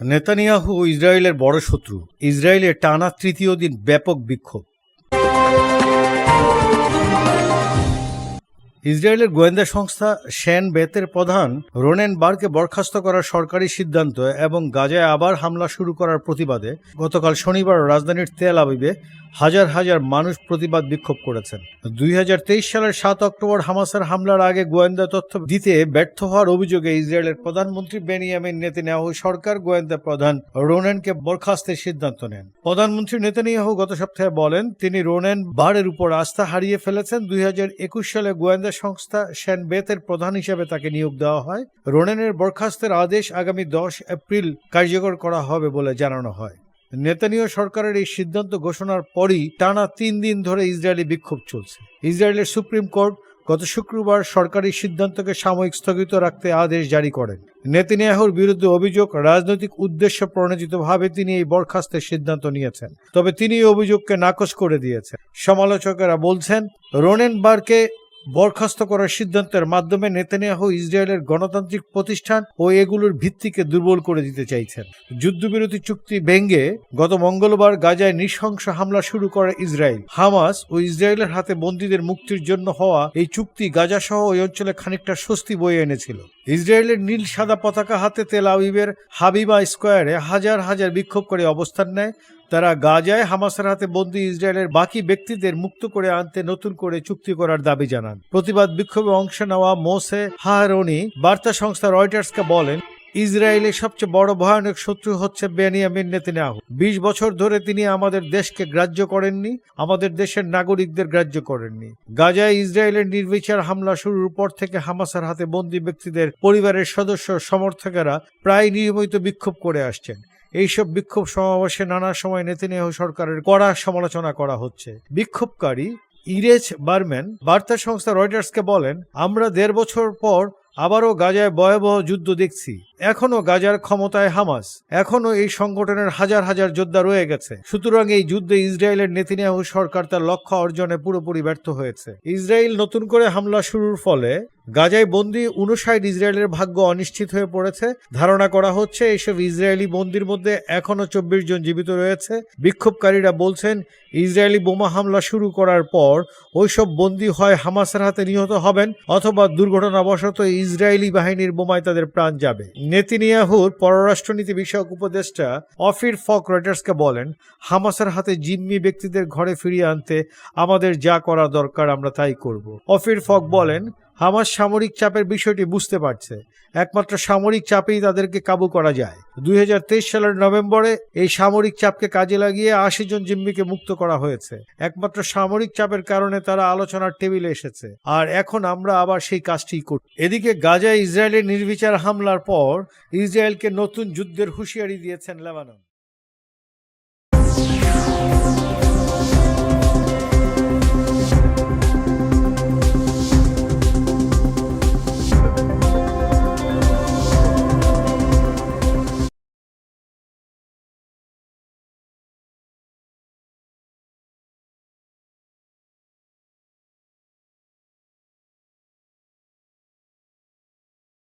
Netanyahu ইসরায়েলের বড় শত্রু। ইসরায়েলের টানা তৃতীয় দিন ব্যাপক বিক্ষোভ। ইসরায়েলের গোয়েন্দা সংস্থা শ্যান বেতের প্রধান রোনেন বারকে বরখাস্ত করার সরকারি সিদ্ধান্ত এবং গাজায় আবার হামলা শুরু করার প্রতিবাদে গতকাল শনিবার রাজধানীর তেল আবিবে হাজার হাজার মানুষ প্রতিবাদ বিক্ষোভ করেছেন। দুই হাজার তেইশ সালের সাত অক্টোবর হামাসের হামলার আগে গোয়েন্দা তথ্য দিতে ব্যর্থ হওয়ার অভিযোগে ইসরায়েলের প্রধানমন্ত্রী বেনিয়ামিন নেতানিয়াহু সরকার গোয়েন্দা প্রধান রোনেনকে বরখাস্তের সিদ্ধান্ত নেন। প্রধানমন্ত্রী নেতানিয়াহু গত সপ্তাহে বলেন, তিনি রোনেন বারের উপর আস্থা হারিয়ে ফেলেছেন। দুই হাজার একুশ সালে গোয়েন্দা সংস্থা শ্যান বেতের প্রধান হিসেবে তাকে নিয়োগ দেওয়া হয়। রোনেনের বরখাস্তের আদেশ আগামী দশ এপ্রিল কার্যকর করা হবে বলে জানানো হয়। নেতানীয় সরকারের এই সিদ্ধান্ত ঘোষণার পরই টানা তিন দিন ধরে ইসরায়েলি বিক্ষোভ চলছে। ইসরায়েলের সুপ্রিম কোর্ট গত শুক্রবার সরকারি সিদ্ধান্তকে সাময়িক স্থগিত রাখতে আদেশ জারি করেন। নেতিনিয়াহুর বিরুদ্ধে অভিযোগ রাজনৈতিক উদ্দেশ্য প্রণোদিতভাবে তিনি এই বরখাস্তের সিদ্ধান্ত নিয়েছেন, তবে তিনি এই অভিযোগকে নাকচ করে দিয়েছেন। সমালোচকেরা বলছেন, রোনেনবার্গকে বরখাস্ত করার সিদ্ধান্তের মাধ্যমে নেতানিয়াহু ইসরায়েলের গণতান্ত্রিক প্রতিষ্ঠান ও এগুলোর ভিত্তিকে দুর্বল করে দিতে চাইছেন। যুদ্ধবিরতি চুক্তি ভেঙ্গে গত মঙ্গলবার গাজায় নৃশংস হামলা শুরু করে ইসরায়েল। হামাস ও ইসরায়েলের হাতে বন্দীদের মুক্তির জন্য হওয়া এই চুক্তি গাজা সহ ওই অঞ্চলে খানিকটা স্বস্তি বয়ে এনেছিল। ইসরায়েলের নীল সাদা পতাকা হাতে তেল আবিবের হাবিবা স্কোয়ারে হাজার হাজার বিক্ষোভকারী অবস্থান নেয় তারা গাজায় হামাসের হাতে বন্দী ইসরায়েলের বাকি ব্যক্তিদের মুক্ত করে আনতে নতুন করে চুক্তি করার দাবি জানান। প্রতিবাদ বিক্ষোভে অংশ নেওয়া মোসে হাহারনি বার্তা সংস্থা রয়টার্সকে বলেন ইসরায়েলের সবচেয়ে বড় ভয়ানক শত্রু হচ্ছে বেনিয়ামিন নেতানিয়াহু। বিশ বছর ধরে তিনি আমাদের দেশকে গ্রাহ্য করেননি, আমাদের দেশের নাগরিকদের গ্রাহ্য করেননি। গাজায় ইসরায়েলের নির্বিচার হামলা শুরুর পর থেকে হামাসের হাতে বন্দী ব্যক্তিদের পরিবারের সদস্য সমর্থকেরা প্রায় নিয়মিত বিক্ষোভ করে আসছেন। এইসব বিক্ষোভ সমাবেশে নানা সময় নেতিনেহ সরকারের কড়া সমালোচনা করা হচ্ছে। বিক্ষোভকারী ইরেজ বার্ম্যান বার্তা সংস্থা রয়টার্সকে বলেন, আমরা দেড় বছর পর আবারও গাজায় ভয়াবহ যুদ্ধ দেখছি। এখনও গাজার ক্ষমতায় হামাস। এখনও এই সংগঠনের হাজার হাজার যোদ্ধা রয়ে গেছে। সুতরাং এই যুদ্ধে ইসরায়েলের নেতিনিয়াহু সরকার তার লক্ষ্য অর্জনে পুরোপুরি ব্যর্থ হয়েছে। ইসরায়েল নতুন করে হামলা শুরুর ফলে গাজায় বন্দি উনষাট ইসরায়েলের ভাগ্য অনিশ্চিত হয়ে পড়েছে। ধারণা করা হচ্ছে এইসব ইসরায়েলি বন্দির মধ্যে এখনও চব্বিশ জন জীবিত রয়েছে। বিক্ষোভকারীরা বলছেন, ইসরায়েলি বোমা হামলা শুরু করার পর ওইসব বন্দি হয় হামাসের হাতে নিহত হবেন অথবা দুর্ঘটনাবশত ইসরায়েলি বাহিনীর বোমায় তাদের প্রাণ যাবে। নেতিনিয়াহুর পররাষ্ট্রনীতি বিষয়ক উপদেষ্টা অফির ফক রয়টার্সকে বলেন, হামাসের হাতে জিম্মি ব্যক্তিদের ঘরে ফিরিয়ে আনতে আমাদের যা করা দরকার আমরা তাই করব। অফির ফক বলেন হামাস সামরিক চাপের বিষয়টি বুঝতে পারছে। একমাত্র সামরিক চাপেই তাদেরকে কাবু করা যায়। দুই হাজার তেইশ সালের নভেম্বরে এই সামরিক চাপকে কাজে লাগিয়ে আশি জন জিম্মিকে মুক্ত করা হয়েছে। একমাত্র সামরিক চাপের কারণে তারা আলোচনার টেবিলে এসেছে। আর এখন আমরা আবার সেই কাজটি করি। এদিকে গাজায় ইসরায়েলের নির্বিচার হামলার পর ইসরায়েলকে নতুন যুদ্ধের হুঁশিয়ারি দিয়েছেন লেবানন।